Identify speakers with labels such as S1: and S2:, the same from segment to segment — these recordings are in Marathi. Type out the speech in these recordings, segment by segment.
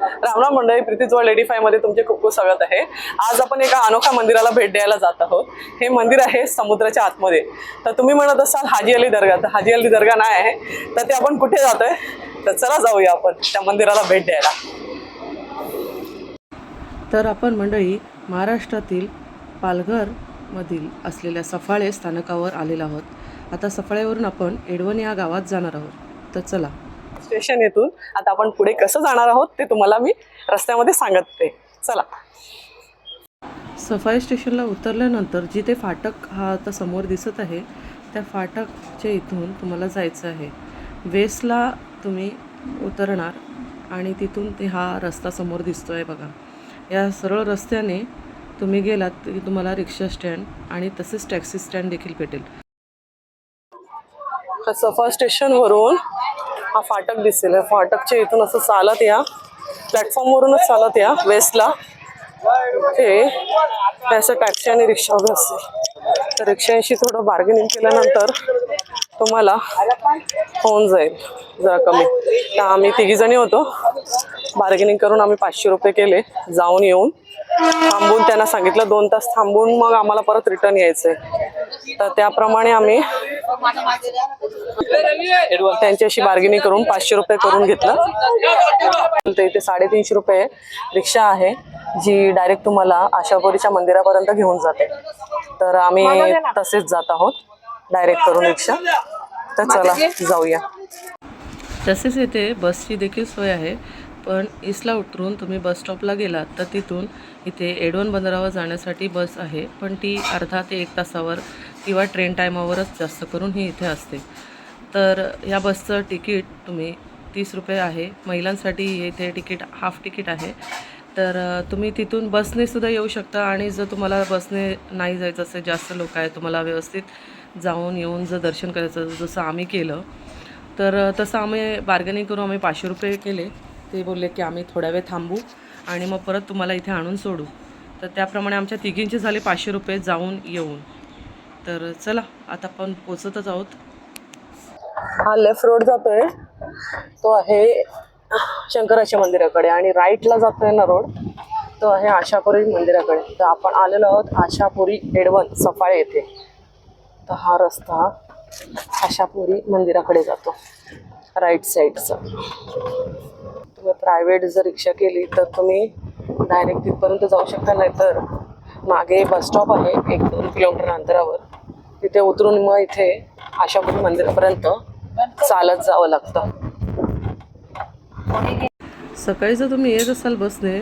S1: रामराम मंडळी प्रीतीजवळ लेडी फायमध्ये तुमचे खूप खूप स्वागत आहे. आज आपण एका अनोखा मंदिराला भेट द्यायला जात आहोत. हे मंदिर आहे समुद्राच्या आतमध्ये. तर तुम्ही म्हणत असाल हाजी अली दर्गा. तर हाजी अली दर्गा नाही आहे. तर ते आपण कुठे जातोय तर चला जाऊया आपण त्या मंदिराला भेट द्यायला.
S2: तर आपण मंडळी महाराष्ट्रातील पालघर मधील असलेल्या सफाळे स्थानकावर आलेलो आहोत. आता सफाळेवरून आपण एडवन या गावात जाणार आहोत. तर चला.
S1: स्टेशन येथून आता आपण पुढे कसं जाणार आहोत ते तुम्हाला मी रस्त्यामध्ये सांगते. चला.
S2: सफाई स्टेशनला उतरल्यानंतर जिथे फाटक हा आता समोर दिसत आहे त्या फाटकच्या इथून तुम्हाला जायचं आहे. वेस्टला तुम्ही उतरणार आणि तिथून ते हा रस्ता समोर दिसतो आहे बघा. या सरळ रस्त्याने तुम्ही गेलात की तुम्हाला रिक्षा स्टँड आणि तसेच टॅक्सी स्टँड देखील भेटेल.
S1: तर सफा स्टेशनवरून हा फाटक दिसेल. फाटकच्या इथून असं चालत या. प्लॅटफॉर्मवरूनच चालत या वेस्टला हे असं टॅक्सी आणि रिक्षा उभे असते तर रिक्षांशी थोडं बार्गेनिंग केल्यानंतर तुम्हाला होऊन जाईल. जरा कमी. तर आम्ही तिघीजणी होतो. बार्गेनिंग करून आम्ही पाचशे रुपये केले. जाऊन येऊन थांबून त्यांना सांगितलं दोन तास थांबून मग आम्हाला परत रिटर्न यायचं आहे तर त्याप्रमाणे आम्ही त्यांच्याशी बार्गेनिंग करून पाचशे रुपये करून घेतलं. तर इथे साडेतीनशे रुपये रिक्षा आहे जी डायरेक्ट तुम्हाला आशापुरीच्या मंदिरापर्यंत घेऊन जाते. तर आम्ही तसेच जात आहोत डायरेक्ट करून रिक्षा. तर चला जाऊया.
S2: तसेच येथे बसची देखील सोय आहे पण इसला उतरून तुम्ही बस स्टॉपला गेलात तर तिथून इथे एडवन बंदरावर जाण्यासाठी बस आहे पण ती अर्धा ते एक तासावर किंवा ट्रेन टायमावरच जास्त करून ही इथे असते. तर या बसचं तिकीट तुम्ही तीस रुपये आहे. महिलांसाठी इथे तिकीट हाफ तिकीट आहे. तर तुम्ही तिथून बसने सुद्धा येऊ शकता आणि जर तुम्हाला बसने नाही जायचं असेल जास्त लोक आहे तुम्हाला व्यवस्थित जाऊन येऊन जर दर्शन करायचं जसं आम्ही केलं तर तसं आम्ही बार्गेनिंग करून आम्ही पाचशे रुपये केले. ते बोलले की आम्ही थोड्या वेळ थांबू आणि मग परत तुम्हाला इथे आणून सोडू. तर त्याप्रमाणे आमच्या तिघींचे झाले पाचशे रुपये जाऊन येऊन. तर चला आता आपण पोचतच आहोत.
S1: हा लेफ्ट रोड जातोय. तो आहे शंकराच्या मंदिराकडे आणि राईटला जातोय ना रोड तो आहे आशापुरी मंदिराकडे. तर आपण आलेलो आहोत आशापुरी एडवन सफाळे येथे. तर हा रस्ता आशापुरी मंदिराकडे जातो. राईट साईडचा तुम्ही प्रायव्हेट जर रिक्षा केली तर तुम्ही डायरेक्ट तिथपर्यंत जाऊ शकता नाही तर मागे बस स्टॉप आहे एक दोन किलोमीटर अंतरावर. तिथे उतरून मग इथे आशापुरी मंदिरापर्यंत चालत जावं लागतं.
S2: सकाळी जर तुम्ही येत असाल बसने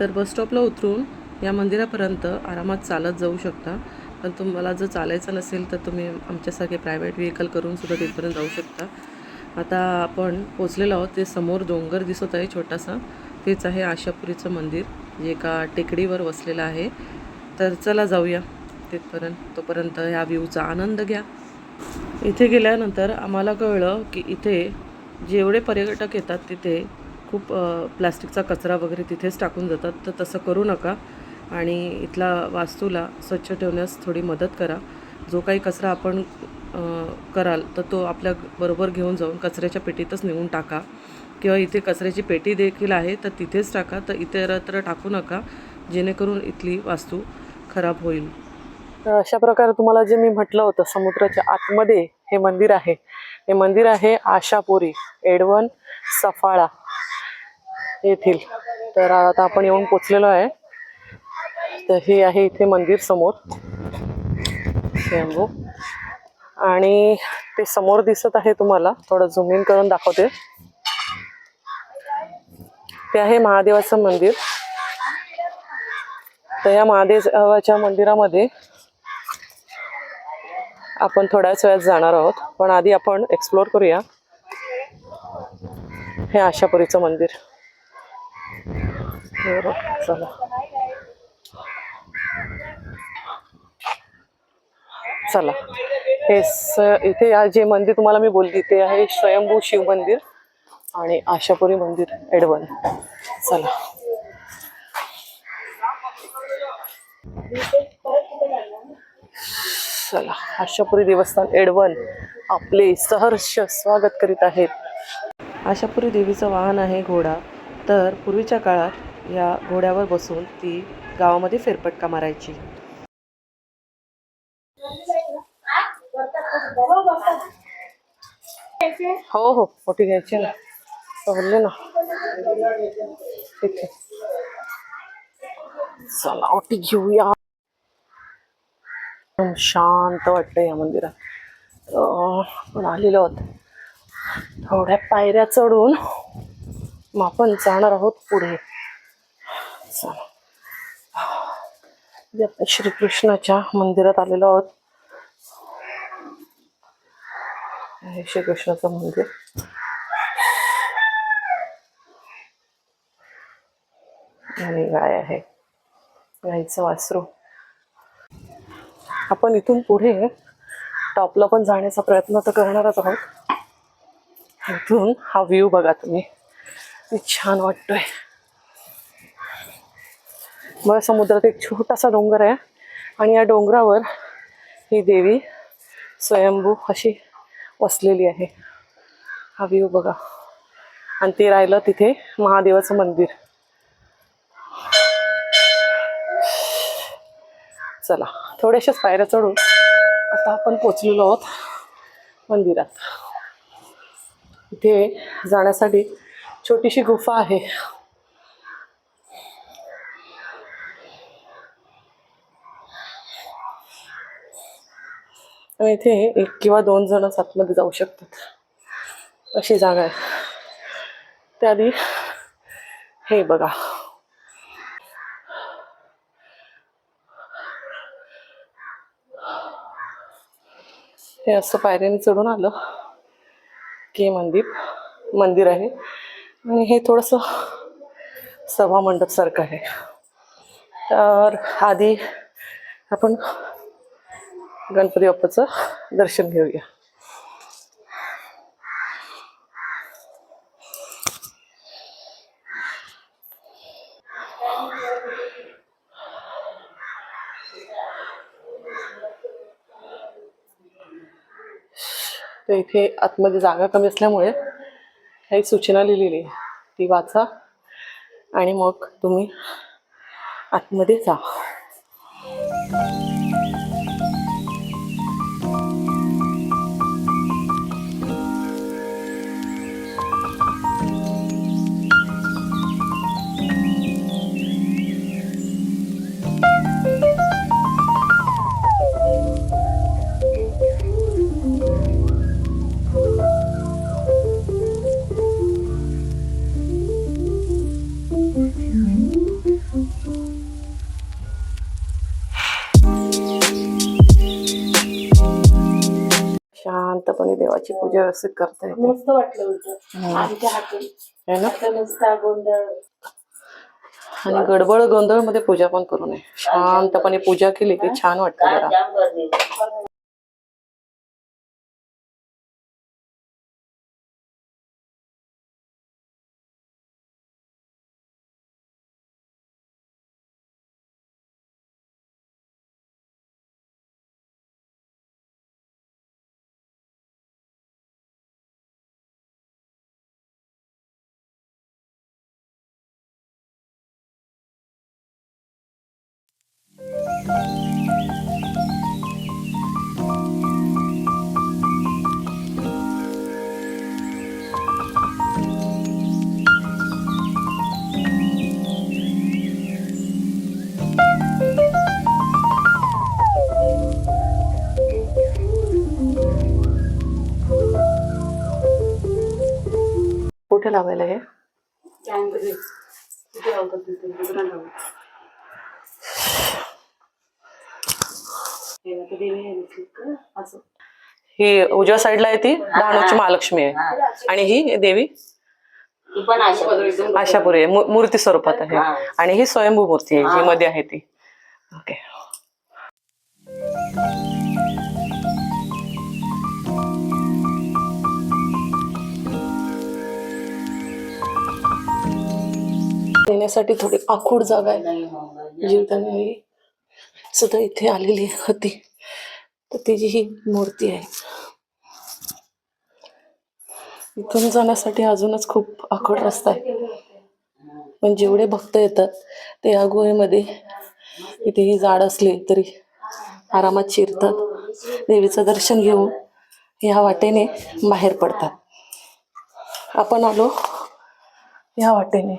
S2: तर बस स्टॉपला उतरून या मंदिरापर्यंत आरामात चालत जाऊ शकता. पण तुम्हाला जर चालायचं नसेल तर तुम्ही आमच्यासारखे प्रायव्हेट व्हेकल करून सुद्धा तिथपर्यंत जाऊ शकता. आता आपण पोचलेलो आहोत ते समोर डोंगर दिसत आहे छोटासा. तेच आहे आशापुरीचं मंदिर जे एका टेकडीवर वसलेलं आहे. तर चला जाऊया. तिथपर्यंत तोपर्यंत ह्या व्ह्यूचा आनंद घ्या. इथे गेल्यानंतर आम्हाला कळलं की इथे जेवढे पर्यटक येतात तिथे खूप प्लास्टिकचा कचरा वगैरे तिथेच टाकून जातात. तर तसं करू नका आणि इथला वास्तूला स्वच्छ ठेवण्यास थोडी मदत करा. जो काही कचरा आपण कराल तर तो आपल्या बरोबर घेऊन जाऊन कचऱ्याच्या पेटीतच नेऊन टाका. किंवा इथे कचऱ्याची पेटी देखील आहे तर तिथेच टाका. तर इतरत्र टाकू नका. जेणेकरून इथली वास्तू खराब होईल.
S1: अशा प्रकारे तुम्हाला जे मी म्हटलं होतं समुद्राच्या आतमध्ये हे मंदिर आहे. हे मंदिर आहे आशापुरी एडवन सफाळा येथील. तर आता आपण येऊन पोचलेलो आहे. तर हे आहे इथे मंदिर समोर. स्वयंभू आणि ते समोर दिसत आहे तुम्हाला. थोडं झूम इन करून दाखवते. ते आहे महादेवाचं मंदिर. तर या महादेवाच्या मंदिरामध्ये आपण थोड्याच वेळात जाणार आहोत. पण आधी आपण एक्सप्लोर करूया हे आशापुरीचं मंदिर. चला. चला. हे स इथे या जे मंदिर तुम्हाला मी बोलली ते आहे स्वयंभू शिव मंदिर आणि आशापुरी मंदिर एडवन. चला. चला आशापुरी देवस्थान एडवन आपले सहर्ष स्वागत करीत आहेत.
S2: आशापुरी देवीचं वाहन आहे घोडा. तर पूर्वीच्या काळात या घोड्यावर बसून ती गावामध्ये फेरपटका मारायची.
S1: हो हो मोठी घ्यायची ना. बोलले ना. ठीक आहे चला ओटी घेऊया. शांत वाटतं या मंदिरात. पण आलेलो आहोत. थोड्या पायऱ्या चढून मग आपण जाणार आहोत पुढे. आपण श्रीकृष्णाच्या मंदिरात आलेलो आहोत. हे श्रीकृष्णाचं मंदिर. आणि गाय आहे. गाईचं वासरू. आपण इथून पुढे टॉपला पण जाण्याचा प्रयत्न तर करणारच आहोत. इथून हा व्ह्यू बघा तुम्ही. छान वाटतोय. मग समुद्रात एक छोटासा डोंगर आहे आणि या डोंगरावर ही देवी स्वयंभू अशी वसलेली आहे. हा व्ह्यू बघा. आणि ते राहिलं तिथे महादेवाचं मंदिर. चला. थोड्याशाच पायऱ्या चढून आता आपण पोचलेलो आहोत मंदिरात. इथे जाण्यासाठी छोटीशी गुफा आहे. आणि इथे एक किंवा दोन जण आतमध्ये जाऊ शकतात. अशी जागा आहे. त्याआधी हे बघा. हे असं पायऱ्याने चढून आलं. की मंदिर मंदिर आहे. आणि हे थोडंसं सभा मंडप सारखं आहे. तर आधी आपण गणपती बाप्पाचं दर्शन घेऊया. तर इथे आतमध्ये जागा कमी असल्यामुळे काही सूचना लिहिलेली ती वाचा आणि मग तुम्ही आतमध्ये जा. देवाची पूजा व्यवस्थित करता येते.
S3: मस्त वाटलं होतं. आमच्या हातून.
S1: है ना?
S3: आता नुसता गोंधळ.
S1: आणि गडबड गोंधळमध्ये पूजा पण करू नये. शांतपणे पूजा केली की छान वाटतं जरा. कुठे लावायला हे.
S3: हे
S1: ही उजव्या साईडला आहे ती. डहाणूची महालक्ष्मी आहे. आणि ही देवी? आशापुरी आहे मूर्ती स्वरूपात आहे. आणि ही स्वयंभू मूर्ती आहे जी मध्ये आहे ती. ओके येण्यासाठी थोडी आखूड जागा आहे. जीवदानी सुद्धा इथे आलेली होती. तर तिची ही मूर्ती आहे. इथून जाण्यासाठी अजूनच खूप आखूड रस्ता आहे. पण जेवढे भक्त येतात ते या गुहेमध्ये कितीही जाड असले तरी आरामात शिरतात देवीचं दर्शन घेऊन ह्या वाटेने बाहेर पडतात. आपण आलो ह्या वाटेने.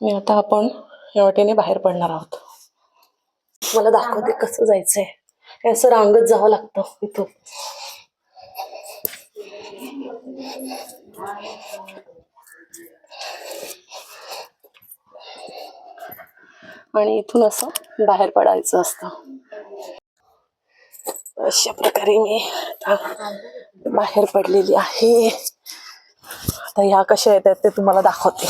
S1: आणि आता आपण या वाटेने बाहेर पडणार आहोत. मला दाखवते कसं जायचंय. हे असं रांगत जावं लागतं इथून. आणि इथून असं बाहेर पडायचं असतं. अशा प्रकारे मी आता बाहेर पडलेली आहे. आता ह्या कशा येत आहेत ते तुम्हाला दाखवते.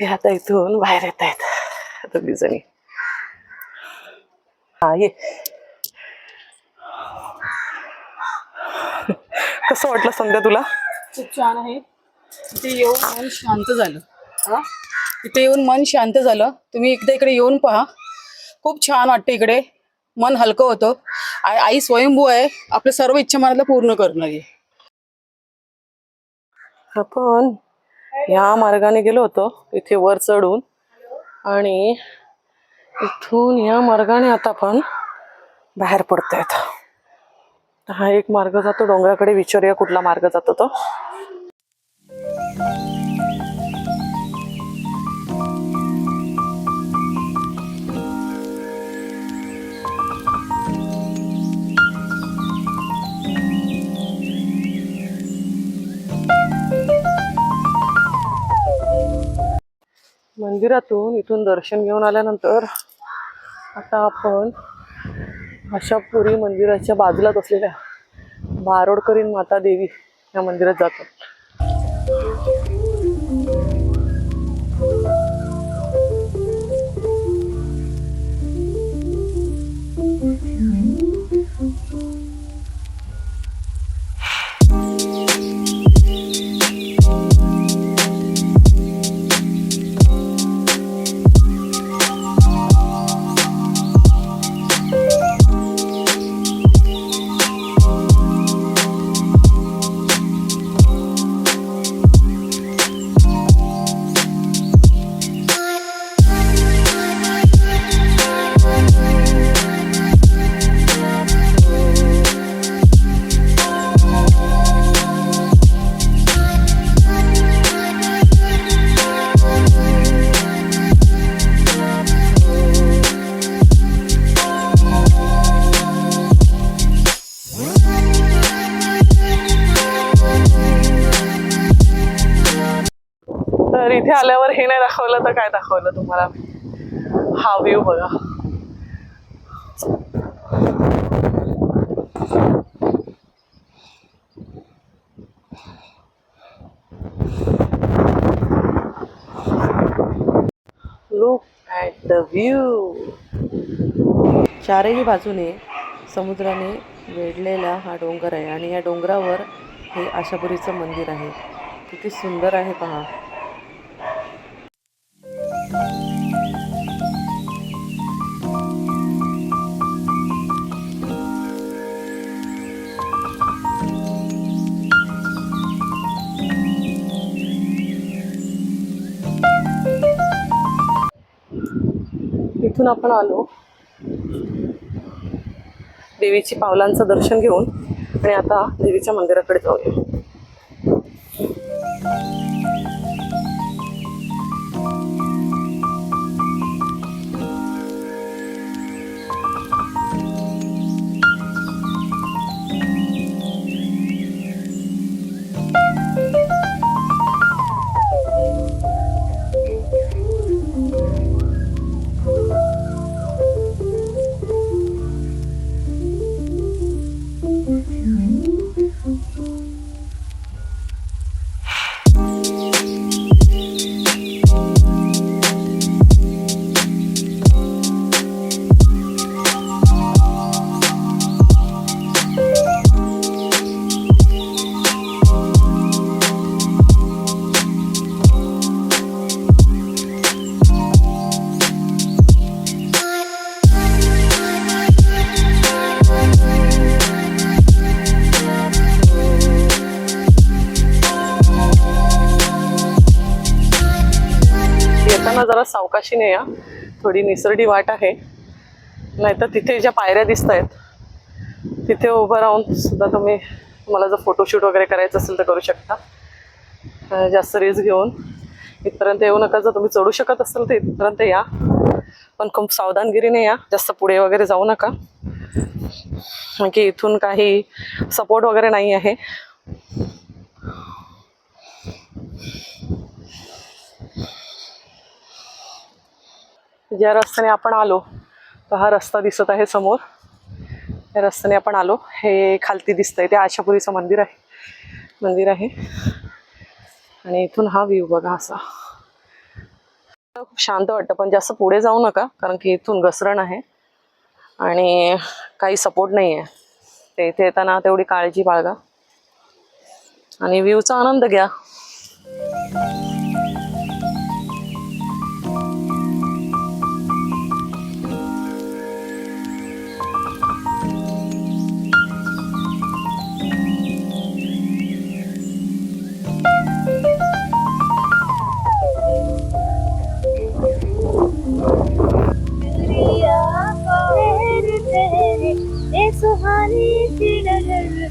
S1: हे आता इथून बाहेर येत आहेत दोघी जणी. हा ये. कसं वाटलं संध्या तुला?
S3: खूप छान आहे. इथे येऊन मन शांत झालं. हा? इथे येऊन मन शांत झालं. तुम्ही एकदा इकडे येऊन पहा. खूप छान वाटतं इकडे. मन हलकं होतं. आई आई स्वयंभू आहे. आपल्या सर्व इच्छा मनाला पूर्ण करणारी आहे.
S1: आपण ह्या मार्गाने गेलो होतो इथे वर चढून. आणि इथून या मार्गाने आता आपण बाहेर पडतायत हा एक मार्ग जातो. डोंगराकडे विचारूया कुठला मार्ग जातो तो. मंदिरातून इथून दर्शन घेऊन आल्यानंतर आता आपण आशापुरी मंदिराच्या बाजूलाच असलेल्या बारोडकरीन माता देवी या मंदिरात जातो. हे नाही दाखवलं तर काय दाखवलं तुम्हाला? हा व्ह्यू बघा. लुक ॲट द व्ह्यू
S2: चारही बाजूने समुद्राने वेढलेला हा डोंगर आहे आणि या डोंगरावर हे आशापुरीचं मंदिर आहे. किती सुंदर आहे पहा.
S1: इथून आपण आलो. देवीची पावलांचं दर्शन घेऊन आणि आता देवीच्या मंदिराकडे जाऊया. जरा या. थोडी निसरडी वाट आहे. नाहीतर तिथे ज्या पायऱ्या दिसत आहेत तिथे उभं राहून सुद्धा तुम्ही तुम्हाला जर फोटोशूट वगैरे करायचं असेल तर करू शकता. जास्त रिस्क घेऊन. इथपर्यंत येऊ नका. जर तुम्ही चढू शकत असाल तर इथपर्यंत या. पण खूप सावधानगिरीने या. जास्त पुढे वगैरे जाऊ नका. की इथून काही सपोर्ट वगैरे नाही आहे. ज्या रस्त्याने आपण आलो तर हा रस्ता दिसत आहे समोर. या रस्त्याने आपण आलो हे खालती दिसतंय. ते आशापुरीचं मंदिर आहे. मंदिर आहे. आणि इथून हा व्ह्यू बघा असा. खूप शांत वाटतं पण जास्त पुढे जाऊ नका कारण की इथून घसरण आहे. आणि काही सपोर्ट नाही आहे ते इथे येताना तेवढी काळजी बाळगा. आणि व्ह्यूचा आनंद घ्या.
S4: ये सुहानी सी नजर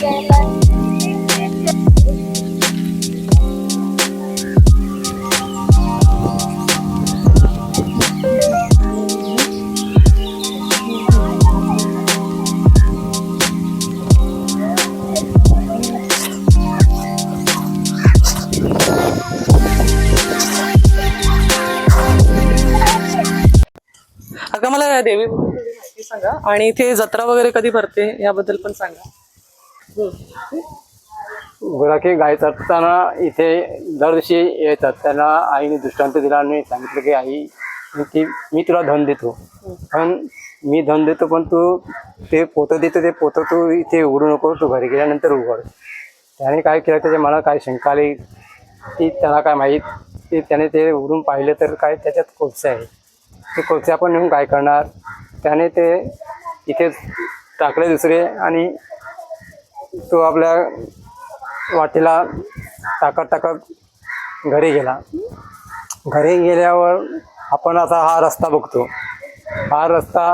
S4: जरा देखने में
S1: देवी माहिती सांगा. आणि इथे जत्रा वगैरे कधी भरते याबद्दल पण सांगा.
S5: गुराखी गाय चढताना इथे दरवर्षी येतात त्यांना आईने दृष्टांत दिला आणि सांगितलं की आई की ती मी तुला धन देतो. पण मी धन देतो पण तू ते पोतं देतो ते पोतं तू इथे उघडू नको तू घरी गेल्यानंतर उघड. त्याने काय केलं त्याच्या मला काय शंका आली ती त्याला काय माहीत की त्याने ते उघडून पाहिलं तर काय त्याच्यात कोळसे आहे. ते कोळसे आपण नेऊन काय करणार? त्याने ते इथे टाकले दुसरे आणि तो आपल्या वाटेला टाकत टाकत घरी गेला. घरी गेल्यावर आपण आता हा रस्ता बघतो. हा रस्ता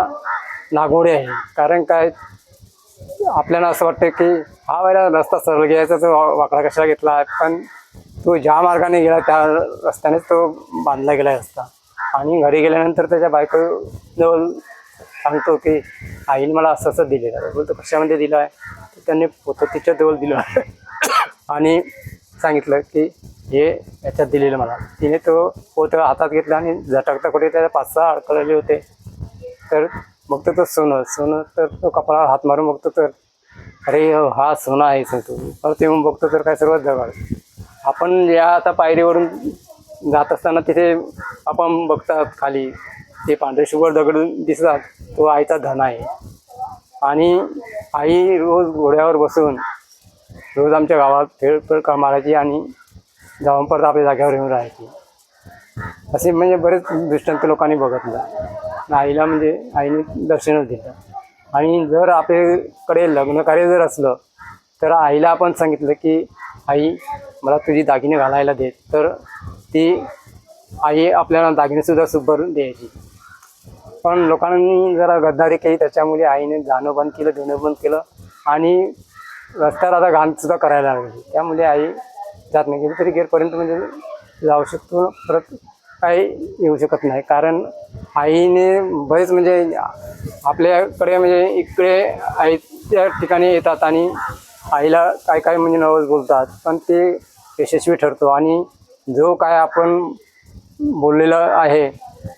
S5: नागोडे आहे. कारण काय? आपल्याला असं वाटतं की हा वेळेला रस्ता सरळ घ्यायचा तो वाकडा कशाला घेतला? आहे पण तो ज्या मार्गाने गेला त्या रस्त्यानेच तो बांधला गेला रस्ता. आणि घरी गेल्यानंतर त्याच्या बायको जवळ सांगतो की आईने मला असं असं दिलेलं आहे. बोलतो कशामध्ये दिलं आहे? त्यांनी पोतं तिच्या जवळ दिलं आणि सांगितलं की हे याच्यात दिलेलं मला. तिने तो पोतं हातात घेतला आणि झटकता कुठे त्याला पाच सहा अडकलेले होते. तर बघतो तो सोनं सोनं तर तो कपाळावर हात मारून बघतो तर अरे हो, हा सोनं आहे सांगतो परत येऊन बघतो तर काय सर्वात जवळ. आपण या आता पायरीवरून जात असताना तिथे आपण बघतात खाली. ते पांढरे शुभ्र दगड दिसतात तो आईचा धन आहे. आणि आई रोज घोड्यावर बसून रोज आमच्या गावात फेर का मारायची आणि जाऊन परत आपल्या जागेवर येऊन राहायची. असे म्हणजे बरेच दृष्टांत लोकांनी बघितलं. आईला म्हणजे आईने दर्शनच दिलं. आणि जर आपल्याकडे लग्नकार्य जर असलं तर आईला आपण सांगितलं की आई मला तुझी दागिने घालायला दे. तर ती आई आपल्याला दागिनेसुद्धा सुभरून द्यायची. पण लोकांनी जरा गद्दारी केली त्याच्यामुळे आईने जाणं बंद केलं देणं बंद केलं आणि रस्त्यावर आता घाणसुद्धा करायला लागली. त्यामुळे आई जात नाही. गेली तरी गेटपर्यंत म्हणजे जाऊ शकतो परत काही येऊ शकत नाही. कारण आईने बरेच म्हणजे आपल्याकडे म्हणजे इकडे आईच्या ठिकाणी येतात आणि आईला काय काय म्हणजे नवस बोलतात. पण ते यशस्वी ठरतो आणि जो काय आपण बोललेलं आहे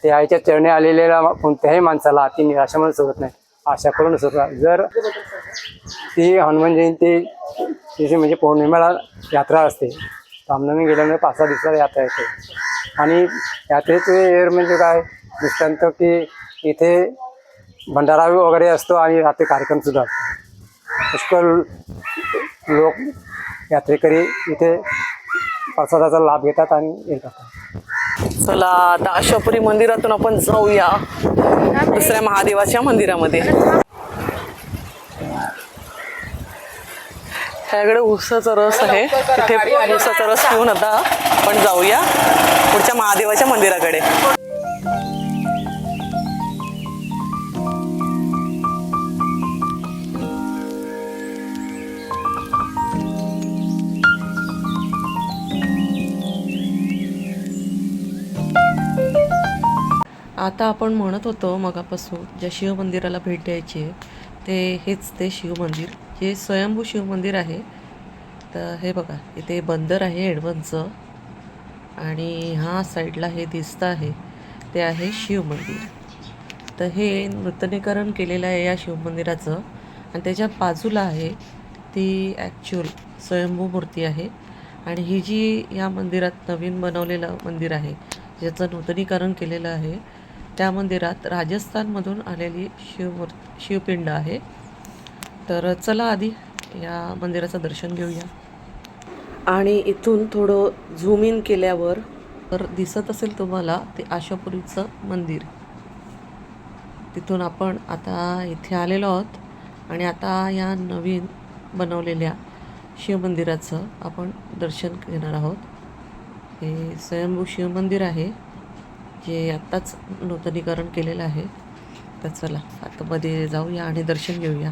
S5: ते आईच्या चरणी आलेल्या कोणत्याही माणसाला ती निराशामध्ये सोडत नाही. आशा करून सोडतात जर ती हनुमान जयंती तिची म्हणजे पौर्णिमेला यात्रा असते रामनवमी गेल्यामुळे पाच सहा दिवसाला यात्रा येते. आणि यात्रेचे एअर म्हणजे काय? दृष्टांत की इथे भंडारा वगैरे असतो आणि रात्री कार्यक्रमसुद्धा असतो. पुष्कळ लोक यात्रेकरी इथे प्रसादाचा लाभ घेतात आणि येतात
S1: चला आता आशापुरी मंदिरातून आपण जाऊया. दुसऱ्या महादेवाच्या मंदिरामध्ये. ह्याकडे ऊसाचा रस आहे. तिथे ऊसाचा रस घेऊन आता आपण जाऊया पुढच्या महादेवाच्या मंदिराकडे.
S2: आता आपण म्हणत होतो मगापासून ज्या शिवमंदिराला भेट द्यायची आहे ते हेच ते शिवमंदिर जे स्वयंभू शिवमंदिर आहे. तर हे बघा इथे बंदर आहे एडवनचं आणि ह्या साईडला हे दिसतं आहे ते आहे शिवमंदिर. तर हे नूतनीकरण केलेलं आहे या शिवमंदिराचं आणि त्याच्या बाजूला आहे ती ॲक्च्युअल स्वयंभू मूर्ती आहे. आणि ही जी या मंदिरात नवीन बनवलेलं मंदिर आहे ज्याचं नूतनीकरण केलेलं आहे त्या मंदिरात राजस्थानमधून आलेली शिवमूर् शिवपिंड आहे. तर चला आधी या मंदिराचं दर्शन घेऊया. आणि इथून थोडं झूम इन केल्यावर तर दिसत असेल तुम्हाला ते आशापुरीचं मंदिर. तिथून आपण आता इथे आलेलो आहोत आणि आता या नवीन बनवलेल्या शिवमंदिराचं आपण दर्शन घेणार आहोत. हे स्वयंभू शिवमंदिर आहे. जे आत्ताच नूतनीकरण केलेलं आहे तर चला आता मध्ये जाऊया आणि दर्शन घेऊया.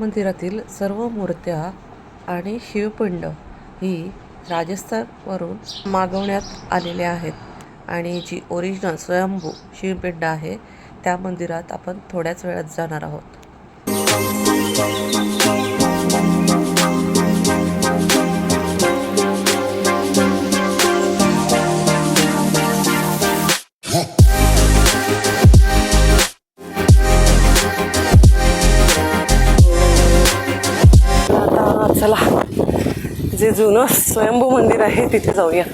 S2: मंदिरातील सर्व मूर्त्या आणि शिवपिंड ही राजस्थानवरून मागवण्यात आलेल्या आहेत. आणि जी ओरिजिनल स्वयंभू शिवपिंड आहे त्या मंदिरात आपण थोड्याच वेळात जाणार आहोत.
S1: चला. जे जुनं स्वयंभू मंदिर आहे तिथे जाऊया.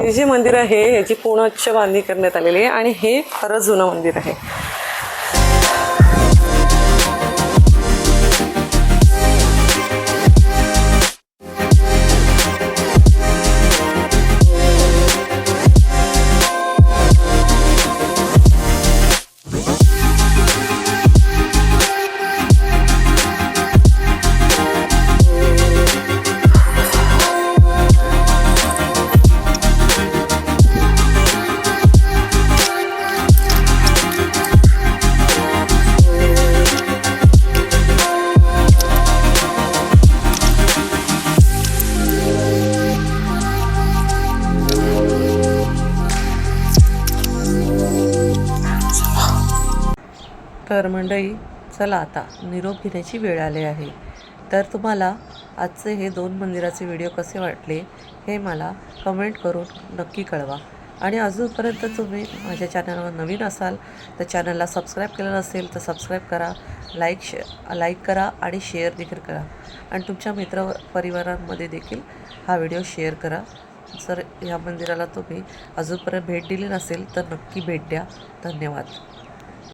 S1: हे जे मंदिर आहे याची पूर्ण बांधणी करण्यात आलेली आहे आणि हे खरंच जुनं मंदिर आहे.
S2: चला आता निरोप घेण्याची वेळ आली आहे. तर तुम्हाला आजचे हे दोन मंदिराचे व्हिडिओ कसे वाटले हे मला कमेंट करून नक्की कळवा. आणि अजूनपर्यंत तुम्ही माझ्या चॅनलवर नवीन असाल तर चॅनलला सबस्क्राईब केलं नसेल तर सबस्क्राईब करा लाईक शे लाईक करा आणि शेअर देखील करा. आणि तुमच्या मित्र परिवारांमध्ये देखील हा व्हिडिओ शेअर करा. जर या मंदिराला तुम्ही अजूनपर्यंत भेट दिली नसेल तर नक्की भेट द्या. धन्यवाद.